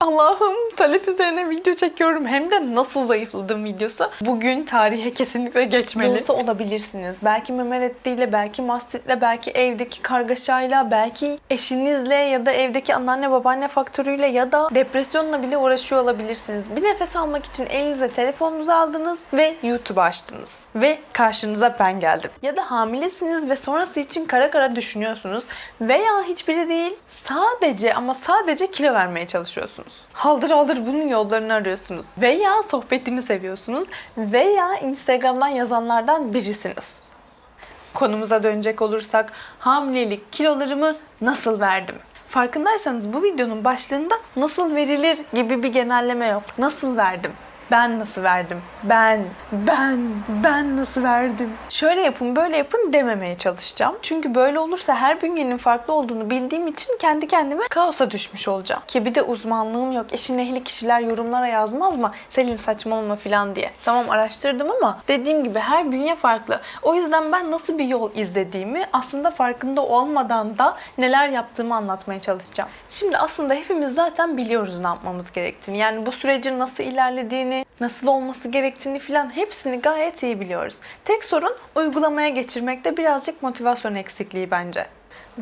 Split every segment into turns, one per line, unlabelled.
Allah'ım talep üzerine video çekiyorum hem de nasıl zayıfladım videosu. Bugün tarihe kesinlikle geçmeli. Nasıl olabilirsiniz? Belki meme reddiyle, belki mastitle, belki evdeki kargaşayla, belki eşinizle ya da evdeki anneanne babaanne faktörüyle ya da depresyonla bile uğraşıyor olabilirsiniz. Bir nefes almak için elinize telefonunuzu aldınız ve YouTube açtınız. Ve karşınıza ben geldim. Ya da hamilesiniz ve sonrası için kara kara düşünüyorsunuz. Veya hiçbiri değil sadece ama sadece kilo vermeye çalışıyorsunuz. Haldır haldır bunun yollarını arıyorsunuz. Veya sohbetimi seviyorsunuz. Veya Instagram'dan yazanlardan birisiniz. Konumuza dönecek olursak hamilelik kilolarımı nasıl verdim? Farkındaysanız bu videonun başlığında nasıl verilir gibi bir genelleme yok. Nasıl verdim? Ben nasıl verdim? Ben, ben, ben nasıl verdim? Şöyle yapın, böyle yapın dememeye çalışacağım. Çünkü böyle olursa her bünyenin farklı olduğunu bildiğim için kendi kendime kaosa düşmüş olacağım. Ki bir de uzmanlığım yok. Eşin ehli kişiler yorumlara yazmaz mı? Selin saçmalama falan diye. Tamam araştırdım ama dediğim gibi her bünye farklı. O yüzden ben nasıl bir yol izlediğimi aslında farkında olmadan da neler yaptığımı anlatmaya çalışacağım. Şimdi aslında hepimiz zaten biliyoruz ne yapmamız gerektiğini. Yani bu sürecin nasıl ilerlediğini, nasıl olması gerektiğini falan hepsini gayet iyi biliyoruz. Tek sorun uygulamaya geçirmekte birazcık motivasyon eksikliği bence.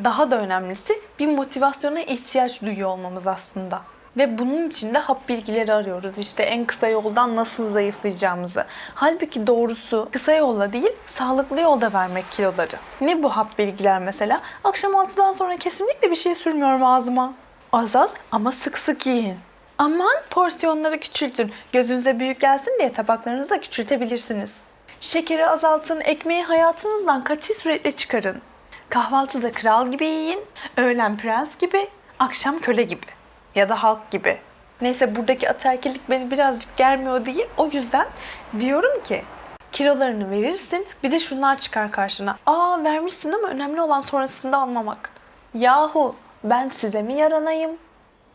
Daha da önemlisi bir motivasyona ihtiyaç duyuyor olmamız aslında. Ve bunun için de hap bilgileri arıyoruz. İşte en kısa yoldan nasıl zayıflayacağımızı. Halbuki doğrusu kısa yolla değil, sağlıklı yolda vermek kiloları. Ne bu hap bilgiler mesela? Akşam 6'dan sonra kesinlikle bir şey sürmüyorum ağzıma. Az az ama sık sık yiyin. Aman porsiyonları küçültün. Gözünüze büyük gelsin diye tabaklarınızı da küçültebilirsiniz. Şekeri azaltın, ekmeği hayatınızdan kaçı sürekli çıkarın. Kahvaltıda kral gibi yiyin, öğlen prens gibi, akşam köle gibi ya da halk gibi. Neyse buradaki ataerkillik beni birazcık germiyor değil. O yüzden diyorum ki kilolarını verirsin bir de şunlar çıkar karşına. Aa vermişsin ama önemli olan sonrasında almamak. Yahu ben size mi yaranayım?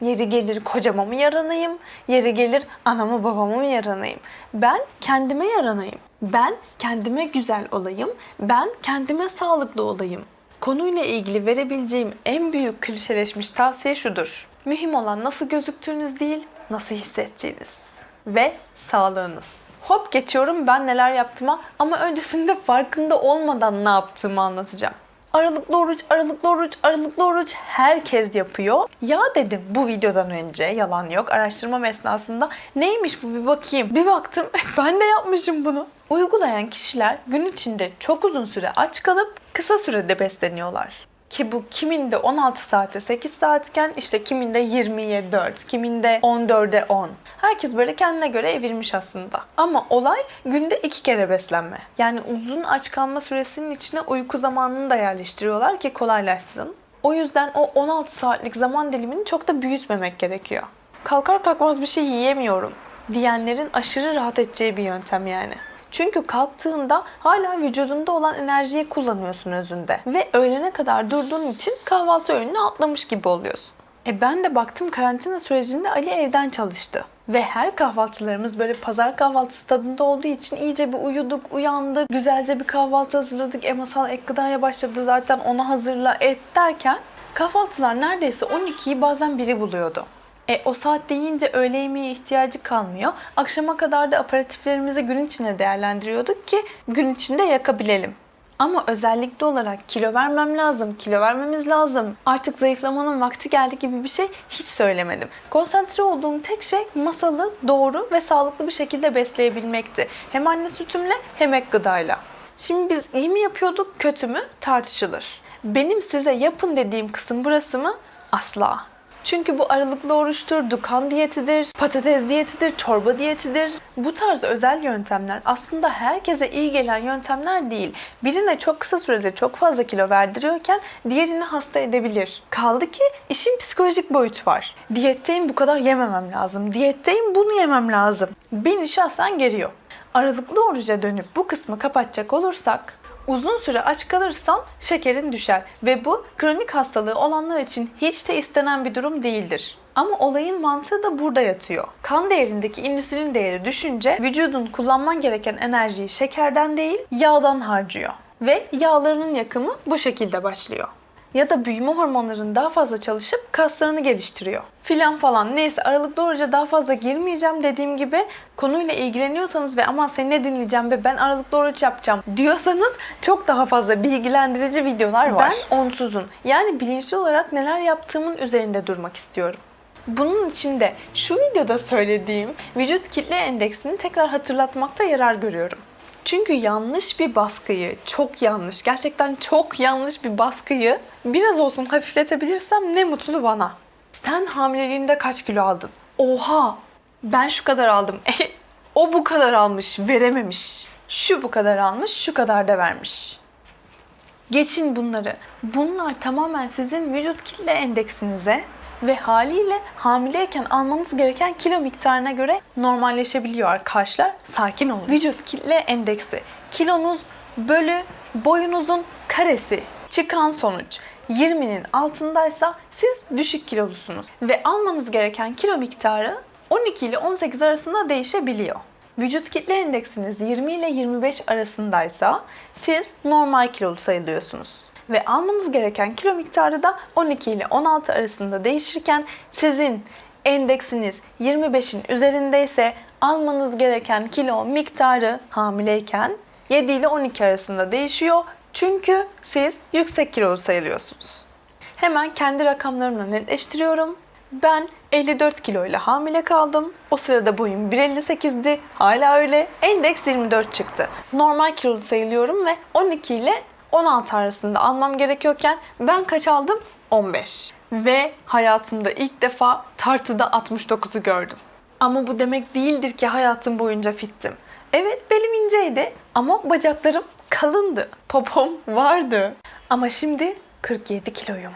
Yeri gelir kocama mı yaranayım? Yeri gelir anamı babama mı yaranayım? Ben kendime yaranayım. Ben kendime güzel olayım. Ben kendime sağlıklı olayım. Konuyla ilgili verebileceğim en büyük klişeleşmiş tavsiye şudur. Mühim olan nasıl gözüktüğünüz değil, nasıl hissettiğiniz. Ve sağlığınız. Hop geçiyorum ben neler yaptığıma ama öncesinde farkında olmadan ne yaptığımı anlatacağım. Aralıklı oruç, aralıklı oruç, aralıklı oruç herkes yapıyor. Ya dedim bu videodan önce yalan yok araştırma esnasında neymiş bu bir bakayım. Bir baktım ben de yapmışım bunu. Uygulayan kişiler gün içinde çok uzun süre aç kalıp kısa sürede besleniyorlar. Ki bu kiminde 16 saate 8 saatken işte kiminde 20'ye 4, kiminde 14'e 10. Herkes böyle kendine göre evirmiş aslında. Ama olay günde iki kere beslenme. Yani uzun aç kalma süresinin içine uyku zamanını da yerleştiriyorlar ki kolaylaşsın. O yüzden o 16 saatlik zaman dilimini çok da büyütmemek gerekiyor. Kalkar kalkmaz bir şey yiyemiyorum diyenlerin aşırı rahat edeceği bir yöntem yani. Çünkü kalktığında hala vücudunda olan enerjiyi kullanıyorsun özünde. Ve öğlene kadar durduğun için kahvaltı öğününü atlamış gibi oluyorsun. E ben de baktım karantina sürecinde Ali evden çalıştı. Ve her kahvaltılarımız böyle pazar kahvaltısı tadında olduğu için iyice bir uyuduk, uyandık. Güzelce bir kahvaltı hazırladık. E masal ek gıdaya başladı zaten onu hazırla et derken kahvaltılar neredeyse 12'yi bazen biri buluyordu. E, o saatte yiyince öğle yemeğe ihtiyacı kalmıyor. Akşama kadar da aparatiflerimizi gün içinde değerlendiriyorduk ki gün içinde yakabilelim. Ama özellikle olarak kilo vermem lazım, kilo vermemiz lazım. Artık zayıflamanın vakti geldi gibi bir şey hiç söylemedim. Konsantre olduğum tek şey masalı doğru ve sağlıklı bir şekilde besleyebilmekti. Hem anne sütümle hem ek gıdayla. Şimdi biz iyi mi yapıyorduk, kötü mü tartışılır. Benim size yapın dediğim kısım burası mı? Asla. Çünkü bu aralıklı oruçtur, dukan diyetidir, patates diyetidir, çorba diyetidir. Bu tarz özel yöntemler aslında herkese iyi gelen yöntemler değil. Birine çok kısa sürede çok fazla kilo verdiriyorken diğerini hasta edebilir. Kaldı ki işin psikolojik boyutu var. Diyetteyim bu kadar yememem lazım. Diyetteyim bunu yemem lazım. Beni şahsen geriyor. Aralıklı oruca dönüp bu kısmı kapatacak olursak Uzun süre aç kalırsan şekerin düşer ve bu kronik hastalığı olanlar için hiç de istenen bir durum değildir. Ama olayın mantığı da burada yatıyor. Kan değerindeki insülin değeri düşünce vücudun kullanman gereken enerjiyi şekerden değil yağdan harcıyor. Ve yağlarının yakımı bu şekilde başlıyor. Ya da büyüme hormonların daha fazla çalışıp kaslarını geliştiriyor. Filan falan neyse aralıklı oruca daha fazla girmeyeceğim dediğim gibi konuyla ilgileniyorsanız ve aman seni ne dinleyeceğim ve ben aralıklı oruç yapacağım diyorsanız çok daha fazla bilgilendirici videolar var. Ben onsuzun yani bilinçli olarak neler yaptığımın üzerinde durmak istiyorum. Bunun için de şu videoda söylediğim vücut kitle endeksini tekrar hatırlatmakta yarar görüyorum. Çünkü yanlış bir baskıyı, çok yanlış, gerçekten çok yanlış bir baskıyı biraz olsun hafifletebilirsem ne mutlu bana. Sen hamileliğinde kaç kilo aldın? Oha! Ben şu kadar aldım. E, o bu kadar almış, verememiş. Şu bu kadar almış, şu kadar da vermiş. Geçin bunları. Bunlar tamamen sizin vücut kitle endeksinize ve haliyle hamileyken almanız gereken kilo miktarına göre normalleşebiliyor arkadaşlar. Sakin olun. Vücut kitle endeksi kilonuz bölü boyunuzun karesi. Çıkan sonuç 20'nin altındaysa siz düşük kilolusunuz ve almanız gereken kilo miktarı 12 ile 18 arasında değişebiliyor. Vücut kitle endeksiniz 20 ile 25 arasındaysa siz normal kilolu sayılıyorsunuz. Ve almanız gereken kilo miktarı da 12 ile 16 arasında değişirken sizin endeksiniz 25'in üzerindeyse almanız gereken kilo miktarı hamileyken 7 ile 12 arasında değişiyor. Çünkü siz yüksek kilolu sayılıyorsunuz. Hemen kendi rakamlarımla netleştiriyorum. Ben 54 kilo ile hamile kaldım. O sırada boyum 1.58'di. Hala öyle. Endeks 24 çıktı. Normal kilolu sayılıyorum ve 12 ile 16 arasında almam gerekiyorken ben kaç aldım? 15. Ve hayatımda ilk defa tartıda 69'u gördüm. Ama bu demek değildir ki hayatım boyunca fittim. Evet belim inceydi ama bacaklarım kalındı. Popom vardı. Ama şimdi 47 kiloyum.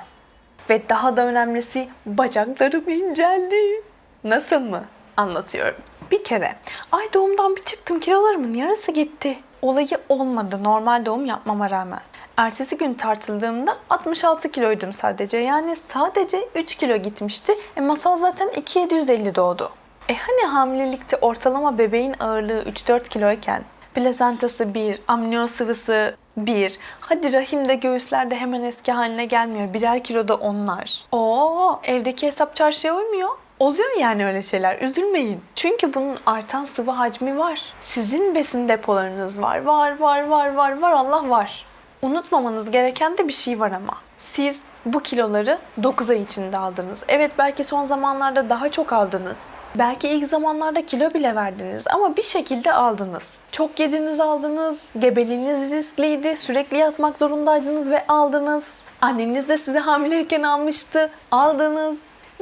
Ve daha da önemlisi bacaklarım inceldi. Nasıl mı? Anlatıyorum. Bir kere ay doğumdan bir çıktım kilolarımın yarısı gitti. Olayı olmadı normal doğum yapmama rağmen. Ertesi gün tartıldığımda 66 kiloydum sadece. Yani sadece 3 kilo gitmişti. E masal zaten 2750 doğdu. E hani hamilelikte ortalama bebeğin ağırlığı 3-4 kiloyken plazantası 1, amniyon sıvısı 1. Hadi rahimde göğüslerde hemen eski haline gelmiyor. Birer kiloda onlar. Oo, evdeki hesap çarşıya uymuyor. Oluyor yani öyle şeyler. Üzülmeyin. Çünkü bunun artan sıvı hacmi var. Sizin besin depolarınız var. Var, var, var, var, var. Allah var. Unutmamanız gereken de bir şey var ama. Siz bu kiloları 9 ay içinde aldınız. Evet belki son zamanlarda daha çok aldınız. Belki ilk zamanlarda kilo bile verdiniz ama bir şekilde aldınız. Çok yediniz aldınız, gebeliğiniz riskliydi, sürekli yatmak zorundaydınız ve aldınız. Anneniz de size hamileyken almıştı, aldınız.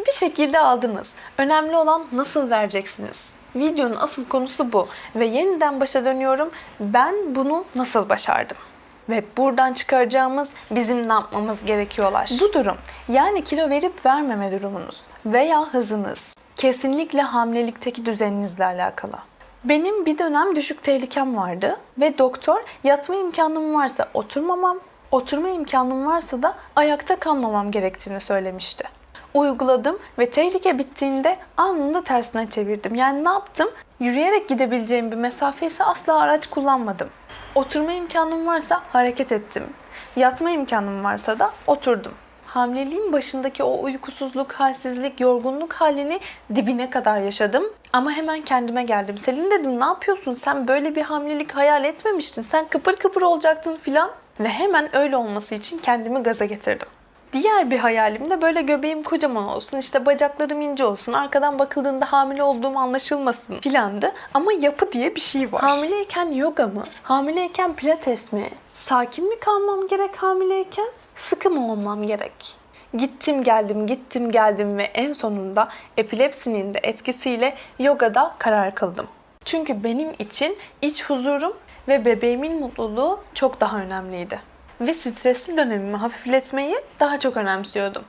Bir şekilde aldınız. Önemli olan nasıl vereceksiniz. Videonun asıl konusu bu ve yeniden başa dönüyorum. Ben bunu nasıl başardım? Ve buradan çıkaracağımız bizim ne yapmamız gerekiyorlar. Bu durum yani kilo verip vermeme durumunuz veya hızınız kesinlikle hamilelikteki düzeninizle alakalı. Benim bir dönem düşük tehlikem vardı ve doktor yatma imkanım varsa oturmamam, oturma imkanım varsa da ayakta kalmamam gerektiğini söylemişti. Uyguladım ve tehlike bittiğinde anında tersine çevirdim. Yani ne yaptım? Yürüyerek gidebileceğim bir mesafe ise asla araç kullanmadım. Oturma imkanım varsa hareket ettim. Yatma imkanım varsa da oturdum. Hamileliğin başındaki o uykusuzluk, halsizlik, yorgunluk halini dibine kadar yaşadım. Ama hemen kendime geldim. Selin dedim ne yapıyorsun? Sen böyle bir hamilelik hayal etmemiştin. Sen kıpır kıpır olacaktın filan. Ve hemen öyle olması için kendimi gaza getirdim. Diğer bir hayalim de böyle göbeğim kocaman olsun, işte bacaklarım ince olsun, arkadan bakıldığında hamile olduğum anlaşılmasın filandı. Ama yapı diye bir şey var. Hamileyken yoga mı? Hamileyken pilates mi? Sakin mi kalmam gerek hamileyken? Sıkı mı olmam gerek? Gittim geldim, gittim geldim ve en sonunda epilepsinin de etkisiyle yogada karar kıldım. Çünkü benim için iç huzurum ve bebeğimin mutluluğu çok daha önemliydi ve stresli dönemimi hafifletmeyi daha çok önemsiyordum.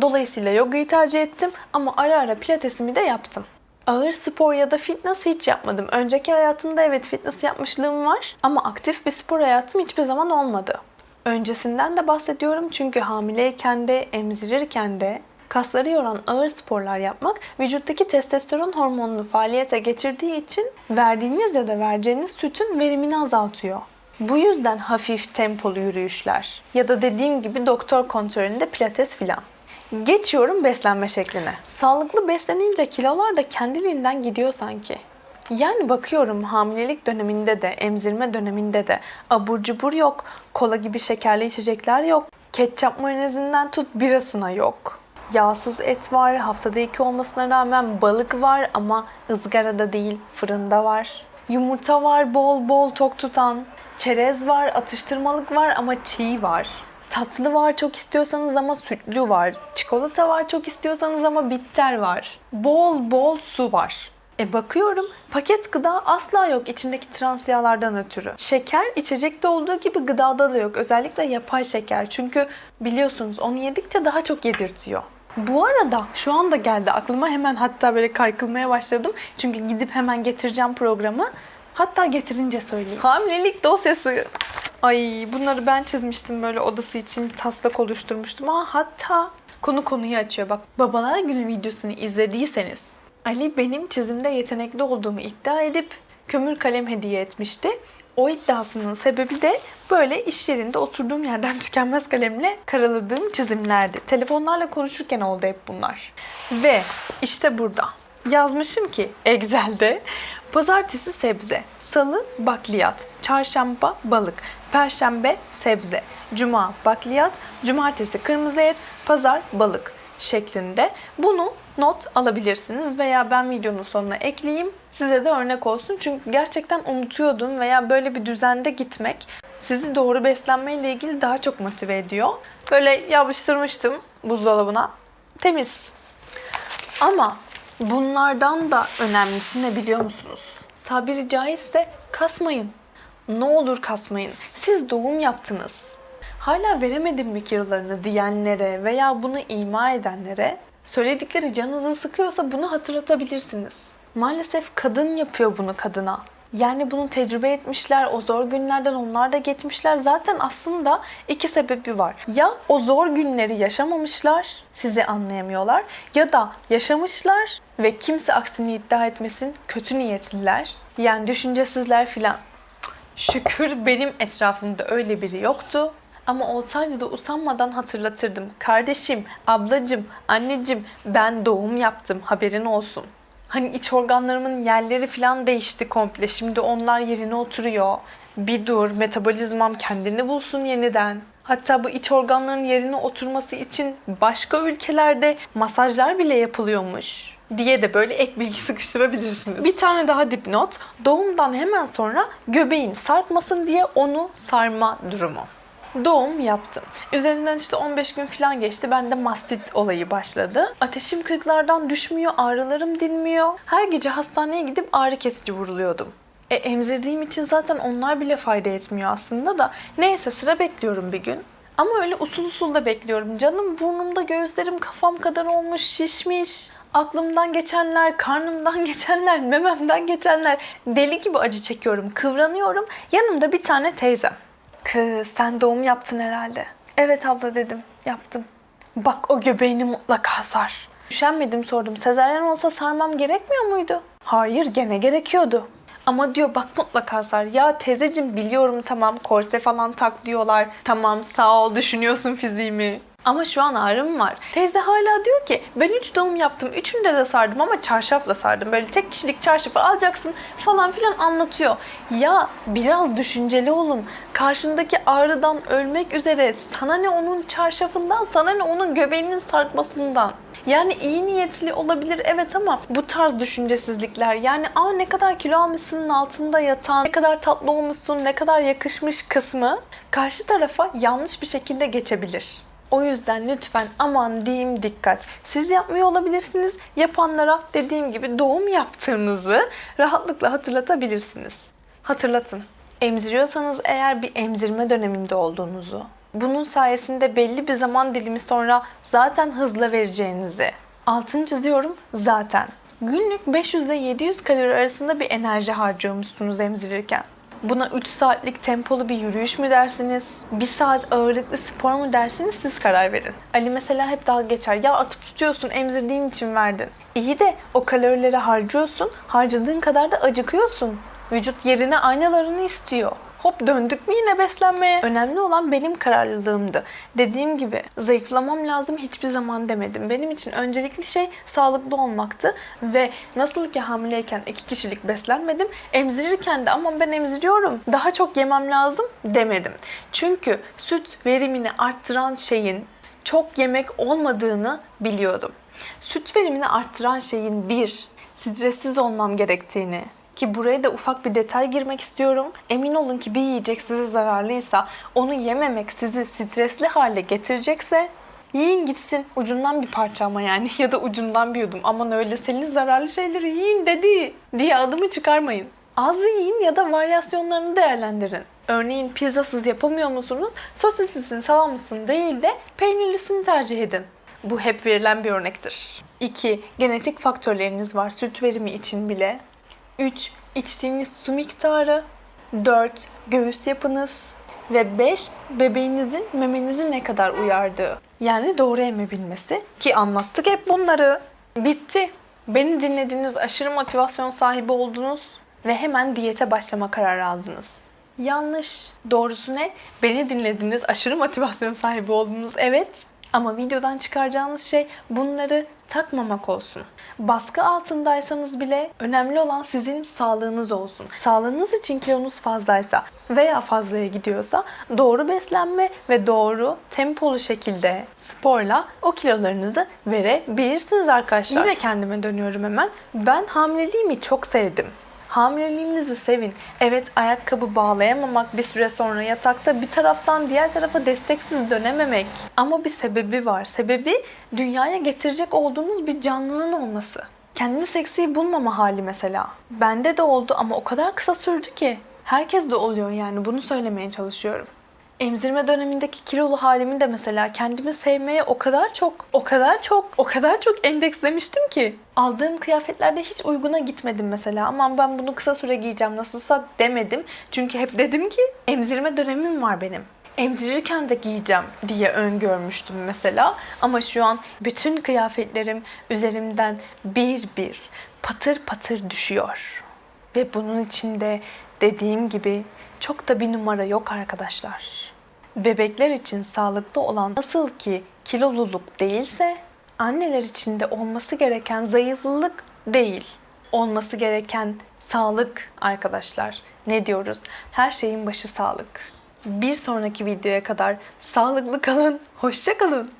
Dolayısıyla yogayı tercih ettim ama ara ara pilatesimi de yaptım. Ağır spor ya da fitness hiç yapmadım. Önceki hayatımda evet fitness yapmışlığım var ama aktif bir spor hayatım hiçbir zaman olmadı. Öncesinden de bahsediyorum çünkü hamileyken de, emzirirken de kasları yoran ağır sporlar yapmak vücuttaki testosteron hormonunu faaliyete geçirdiği için verdiğiniz ya da vereceğiniz sütün verimini azaltıyor. Bu yüzden hafif tempolu yürüyüşler ya da dediğim gibi doktor kontrolünde pilates filan. Geçiyorum beslenme şekline. Sağlıklı beslenince kilolar da kendiliğinden gidiyor sanki. Yani bakıyorum hamilelik döneminde de, emzirme döneminde de abur cubur yok, kola gibi şekerli içecekler yok, ketçap mayonezinden tut birasına yok. Yağsız et var, haftada iki olmasına rağmen balık var ama ızgarada değil, fırında var. Yumurta var bol bol tok tutan. Çerez var, atıştırmalık var ama çiğ var. Tatlı var çok istiyorsanız ama sütlü var. Çikolata var çok istiyorsanız ama bitter var. Bol bol su var. E bakıyorum paket gıda asla yok içindeki trans yağlardan ötürü. Şeker içecekte olduğu gibi gıdada da yok. Özellikle yapay şeker. Çünkü biliyorsunuz onu yedikçe daha çok yedirtiyor. Bu arada şu anda geldi aklıma hemen hatta böyle kaykılmaya başladım. Çünkü gidip hemen getireceğim programı. Hatta getirince söyleyeyim. Hamilelik dosyası. Ay bunları ben çizmiştim böyle odası için taslak oluşturmuştum. Aa, hatta konu konuyu açıyor bak. Babalar günü videosunu izlediyseniz Ali benim çizimde yetenekli olduğumu iddia edip kömür kalem hediye etmişti. O iddiasının sebebi de böyle iş yerinde oturduğum yerden tükenmez kalemle karaladığım çizimlerdi. Telefonlarla konuşurken oldu hep bunlar. Ve işte burada yazmışım ki Excel'de pazartesi sebze, salı bakliyat, çarşamba balık, perşembe sebze, cuma bakliyat, cumartesi kırmızı et, pazar balık şeklinde. Bunu not alabilirsiniz veya ben videonun sonuna ekleyeyim. Size de örnek olsun. Çünkü gerçekten unutuyordum veya böyle bir düzende gitmek sizi doğru beslenme ile ilgili daha çok motive ediyor. Böyle yapıştırmıştım buzdolabına. Temiz. Ama bunlardan da önemlisi ne biliyor musunuz? Tabiri caizse kasmayın. Ne olur kasmayın. Siz doğum yaptınız. Hala veremedim mi kilolarını diyenlere veya bunu ima edenlere söyledikleri canınızı sıkıyorsa bunu hatırlatabilirsiniz. Maalesef kadın yapıyor bunu kadına. Yani bunu tecrübe etmişler, o zor günlerden onlar da geçmişler. Zaten aslında iki sebebi var. Ya o zor günleri yaşamamışlar, sizi anlayamıyorlar ya da yaşamışlar ve kimse aksini iddia etmesin kötü niyetliler. Yani düşüncesizler filan. Şükür benim etrafımda öyle biri yoktu. Ama olsaydı da usanmadan hatırlatırdım. Kardeşim, ablacım, anneciğim ben doğum yaptım haberin olsun. Hani iç organlarımın yerleri falan değişti komple. Şimdi onlar yerine oturuyor. Bir dur, metabolizmam kendini bulsun yeniden. Hatta bu iç organların yerine oturması için başka ülkelerde masajlar bile yapılıyormuş diye de böyle ek bilgi sıkıştırabilirsiniz. Bir tane daha dipnot. Doğumdan hemen sonra göbeğin sarkmasın diye onu sarma durumu. Doğum yaptım. Üzerinden işte 15 gün falan geçti. Bende mastit olayı başladı. Ateşim 40'lardan düşmüyor, ağrılarım dinmiyor. Her gece hastaneye gidip ağrı kesici vuruluyordum. E, emzirdiğim için zaten onlar bile fayda etmiyor aslında da. Neyse sıra bekliyorum bir gün. Ama öyle usul usul da bekliyorum. Canım burnumda gözlerim kafam kadar olmuş, şişmiş. Aklımdan geçenler, karnımdan geçenler, mememden geçenler. Deli gibi acı çekiyorum, kıvranıyorum. Yanımda bir tane teyzem. Kız sen doğum yaptın herhalde. Evet abla dedim. Yaptım. Bak o göbeğini mutlaka sar. Üşenmedim sordum. Sezaryen olsa sarmam gerekmiyor muydu? Hayır gene gerekiyordu. Ama diyor bak mutlaka sar. Ya teyzecim biliyorum tamam korse falan tak diyorlar. Tamam sağ ol düşünüyorsun fiziğimi. Ama şu an ağrım var. Teyze hala diyor ki ben 3 doğum yaptım. Üçünde de sardım ama çarşafla sardım. Böyle tek kişilik çarşafı alacaksın falan filan anlatıyor. Ya biraz düşünceli olun. Karşındaki ağrıdan ölmek üzere sana ne onun çarşafından sana ne onun göbeğinin sarkmasından. Yani iyi niyetli olabilir evet ama bu tarz düşüncesizlikler yani aa ne kadar kilo almışsın altında yatan, ne kadar tatlı olmuşsun, ne kadar yakışmış kısmı karşı tarafa yanlış bir şekilde geçebilir. O yüzden lütfen aman diyeyim dikkat. Siz yapmıyor olabilirsiniz. Yapanlara dediğim gibi doğum yaptığınızı rahatlıkla hatırlatabilirsiniz. Hatırlatın. Emziriyorsanız eğer bir emzirme döneminde olduğunuzu, bunun sayesinde belli bir zaman dilimi sonra zaten hızla vereceğinizi. Altını çiziyorum zaten. Günlük 500 ile 700 kalori arasında bir enerji harcıyormuşsunuz emzirirken. Buna 3 saatlik tempolu bir yürüyüş mü dersiniz? 1 saat ağırlıklı spor mu dersiniz siz karar verin. Ali mesela hep dalga geçer. Ya atıp tutuyorsun emzirdiğin için verdin. İyi de o kalorileri harcıyorsun. Harcadığın kadar da acıkıyorsun. Vücut yerine aynalarını istiyor. Hop döndük mü yine beslenmeye? Önemli olan benim kararlılığımdı. Dediğim gibi zayıflamam lazım hiçbir zaman demedim. Benim için öncelikli şey sağlıklı olmaktı ve nasıl ki hamileyken iki kişilik beslenmedim, emzirirken de aman ben emziriyorum daha çok yemem lazım demedim. Çünkü süt verimini arttıran şeyin çok yemek olmadığını biliyordum. Süt verimini arttıran şeyin bir, stressiz olmam gerektiğini, ki buraya da ufak bir detay girmek istiyorum. Emin olun ki bir yiyecek size zararlıysa, onu yememek sizi stresli hale getirecekse yiyin gitsin. Ucundan bir parça ama yani ya da ucundan bir yudum. Aman öyle senin zararlı şeyleri yiyin dedi diye adımı çıkarmayın. Az yiyin ya da varyasyonlarını değerlendirin. Örneğin pizzasız yapamıyor musunuz? Sosislisin, salamlısın değil de peynirlisini tercih edin. Bu hep verilen bir örnektir. 2. Genetik faktörleriniz var süt verimi için bile. 3. İçtiğiniz su miktarı. 4. Göğüs yapınız. Ve 5. Bebeğinizin memenizi ne kadar uyardığı. Yani doğru emebilmesi. Ki anlattık hep bunları. Bitti. Beni dinlediniz, aşırı motivasyon sahibi oldunuz ve hemen diyete başlama kararı aldınız. Yanlış. Doğrusu ne? Beni dinlediniz, aşırı motivasyon sahibi oldunuz. Evet. Ama videodan çıkaracağınız şey bunları takmamak olsun. Baskı altındaysanız bile önemli olan sizin sağlığınız olsun. Sağlığınız için kilonuz fazlaysa veya fazlaya gidiyorsa doğru beslenme ve doğru tempolu şekilde sporla o kilolarınızı verebilirsiniz arkadaşlar. Yine kendime dönüyorum hemen. Ben hamileliğimi çok sevdim. Hamileliğinizi sevin. Evet ayakkabı bağlayamamak bir süre sonra yatakta bir taraftan diğer tarafa desteksiz dönememek. Ama bir sebebi var. Sebebi dünyaya getirecek olduğunuz bir canlının olması. Kendini seksi bulmama hali mesela. Bende de oldu ama o kadar kısa sürdü ki. Herkes de oluyor yani bunu söylemeye çalışıyorum. Emzirme dönemindeki kilolu halimi de mesela kendimi sevmeye o kadar çok, o kadar çok, o kadar çok endekslemiştim ki. Aldığım kıyafetlerde hiç uyguna gitmedim mesela. Aman ben bunu kısa süre giyeceğim nasılsa demedim. Çünkü hep dedim ki emzirme dönemim var benim. Emzirirken de giyeceğim diye öngörmüştüm mesela. Ama şu an bütün kıyafetlerim üzerimden bir bir patır patır düşüyor. Ve bunun içinde dediğim gibi çok da bir numara yok arkadaşlar. Bebekler için sağlıklı olan nasıl ki kiloluluk değilse anneler için de olması gereken zayıflılık değil. Olması gereken sağlık arkadaşlar. Ne diyoruz? Her şeyin başı sağlık. Bir sonraki videoya kadar sağlıklı kalın, hoşça kalın.